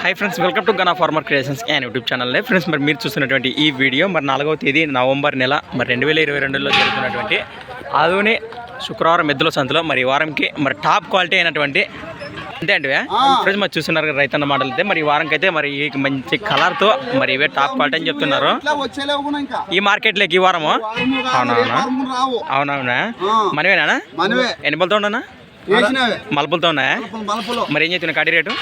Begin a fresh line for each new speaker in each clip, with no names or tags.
Hi friends welcome to Gana farmer creations and YouTube channel friends మరి మీరు చూస్తున్నటువంటి ఈ వీడియో మరి నాలుగవ తేదీ నవంబర్ నెల మరి రెండు వేల ఇరవై రెండులో జరుగుతున్నటువంటి ఆదోని శుక్రవారం ఎద్దుల సంతలో మరి ఈ వారంకి మరి టాప్ క్వాలిటీ అయినటువంటి అంతే అండి ఫ్రెండ్స్ మరి చూస్తున్నారు కదా రైతన్న మాటలు అయితే మరి ఈ వారంకి అయితే మరి ఈ మంచి కలర్తో మరి ఇవే టాప్ క్వాలిటీ అని చెప్తున్నారు. ఈ మార్కెట్లోకి ఈ వారము? అవునవునా? అవునవునా?
ఆ.
మనమేనా
మనవే
ఎన్ని బలతో ఉండనా? మలుపులతో ఉన్నాయా? మరి ఏం చెప్తున్నా కాడి రేటు?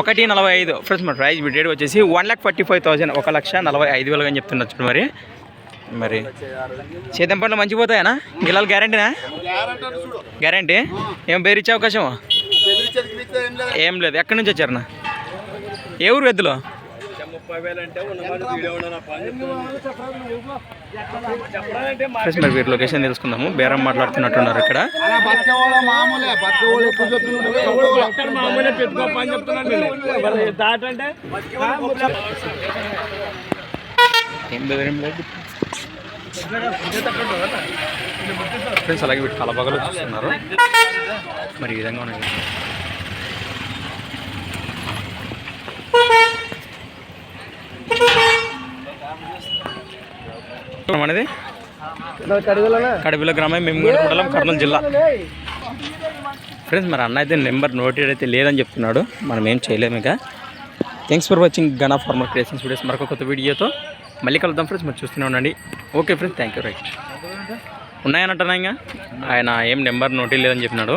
ఒకటి నలభై ఐదు. ఫ్రెండ్స్ మరి ప్రైస్ రేట్ వచ్చేసి one lakh forty five thousand ఒక లక్ష నలభై ఐదు వేలుగా అని చెప్తున్నారు చూడు మరి. మరి చేతం పనులు మంచిగా పోతాయనా? గిలాలు గ్యారంటీనా
గ్యారెంటీ
ఏం పేరు ఇచ్చే అవకాశం
ఏం లేదు.
ఎక్కడి నుంచి వచ్చారనా ఏ ఊరు ఎద్దులు? మరి వీరి లొకేషన్ తెలుసుకుందాము. బేరం మాట్లాడుతున్నట్టున్నారు ఇక్కడ. ఏం లేదు ఫ్రెండ్స్ అలాగే వీటి కలబగలు చూస్తున్నారు. మరి ఈ విధంగా ఉన్నాయి. మనది కడవిల గ్రామం మెమ్మూడి మండలం కర్నూలు జిల్లా. ఫ్రెండ్స్ మరి అన్న అయితే నెంబర్ నోటెడ్ అయితే లేదని చెప్తున్నాడు. మనం ఏం చేయలేము ఇక. Thanks for watching Gana farmer creations videos మరొక కొత్త వీడియోతో మళ్ళీ కలుద్దాం ఫ్రెండ్స్. మరి చూస్తూనే ఉండండి. Okay friends thank you right ఉన్నాయనంటున్నా ఇంకా? ఆయన ఏం నెంబర్ నోటీ లేదని చెప్పినాడు.